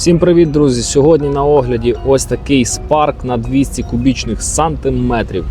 Всім привіт, друзі! Сьогодні на огляді ось такий спарк на 200 кубічних сантиметрів.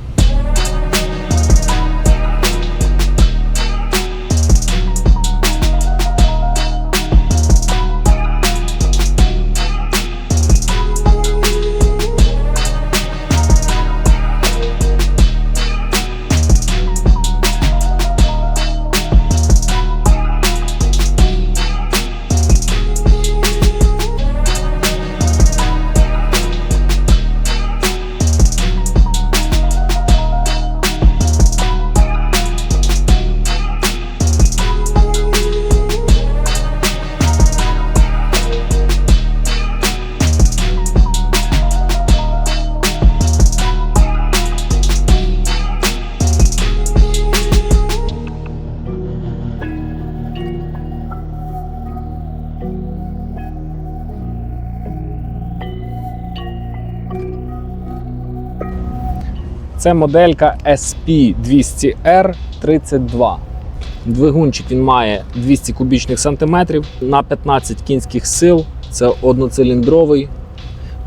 Це моделька SP200R32. Двигунчик він має 200 кубічних сантиметрів на 15 кінських сил. Це одноциліндровий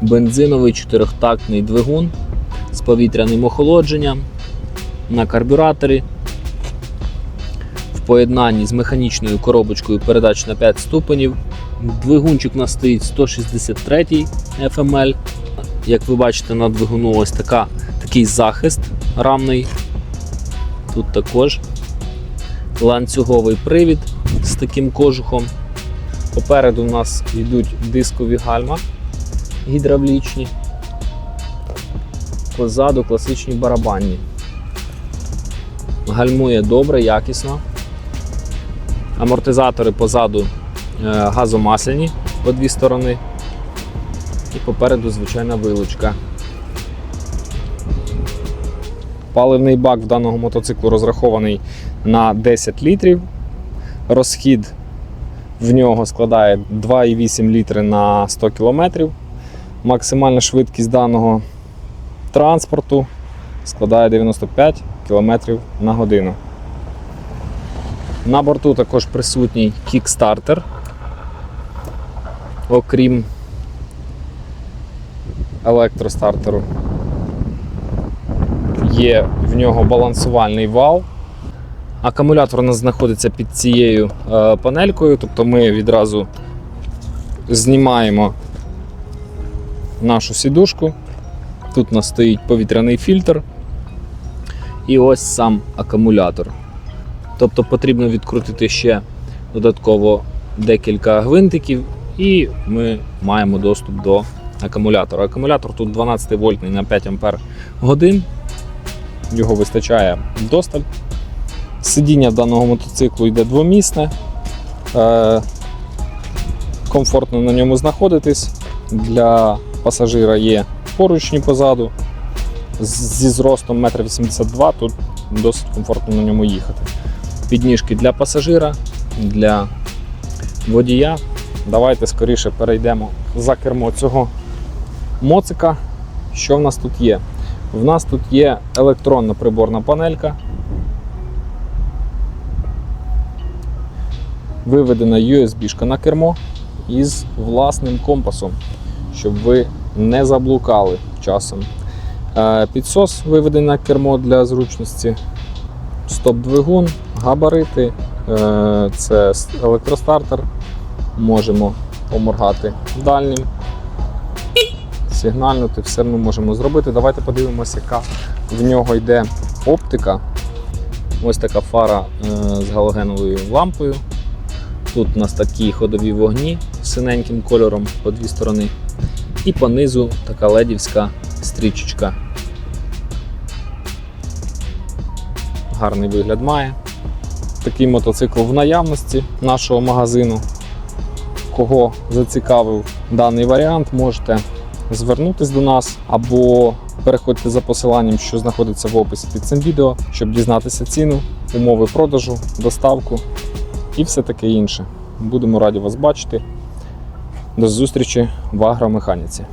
бензиновий чотирьохтактний двигун з повітряним охолодженням на карбюраторі. В поєднанні з механічною коробочкою передач на 5 ступенів. Двигунчик у нас стоїть 163 FML. Як ви бачите, на двигуну ось така такий захист рамний. Тут також ланцюговий привід з таким кожухом. Попереду у нас йдуть дискові гальма гідравлічні. Позаду класичні барабанні. Гальмує добре, якісно. Амортизатори позаду е, газомасляні по дві сторони. І попереду звичайна вилучка. Паливний бак в даного мотоциклу розрахований на 10 літрів. Розхід в нього складає 2,8 літри на 100 км. Максимальна швидкість даного транспорту складає 95 км на годину. На борту також присутній кікстартер. Окрім електростартеру є в нього балансувальний вал. Акумулятор у нас знаходиться під цією е, панелькою, тобто ми відразу знімаємо нашу сідушку. Тут у нас стоїть повітряний фільтр. І ось сам акумулятор. Тобто потрібно відкрутити ще додатково декілька гвинтиків, і ми маємо доступ до акумулятора. Акумулятор тут 12 вольтний на 5 ампер годин його вистачає досталь. Сидіння даного мотоциклу йде двомісне, Е, комфортно на ньому знаходитись. Для пасажира є поручні позаду. Зі зростом 1,82 м тут досить комфортно на ньому їхати. Підніжки для пасажира, для водія. Давайте скоріше перейдемо за кермо цього моцика. Що в нас тут є? В нас тут є електронна приборна панелька. Виведена USB на кермо із власним компасом, щоб ви не заблукали часом. Е, Підсос виведений на кермо для зручності. Стоп-двигун, габарити, е, це електростартер. Можемо поморгати дальнім сигнальнути, все ми можемо зробити. Давайте подивимося, яка в нього йде оптика. Ось така фара е, з галогеновою лампою. Тут у нас такі ходові вогні синеньким кольором по дві сторони. І по низу така ледівська стрічечка. Гарний вигляд має. Такий мотоцикл в наявності нашого магазину. Кого зацікавив даний варіант, можете звернутись до нас або переходьте за посиланням, що знаходиться в описі під цим відео, щоб дізнатися ціну, умови продажу, доставку і все таке інше. Будемо раді вас бачити. До зустрічі в агромеханіці.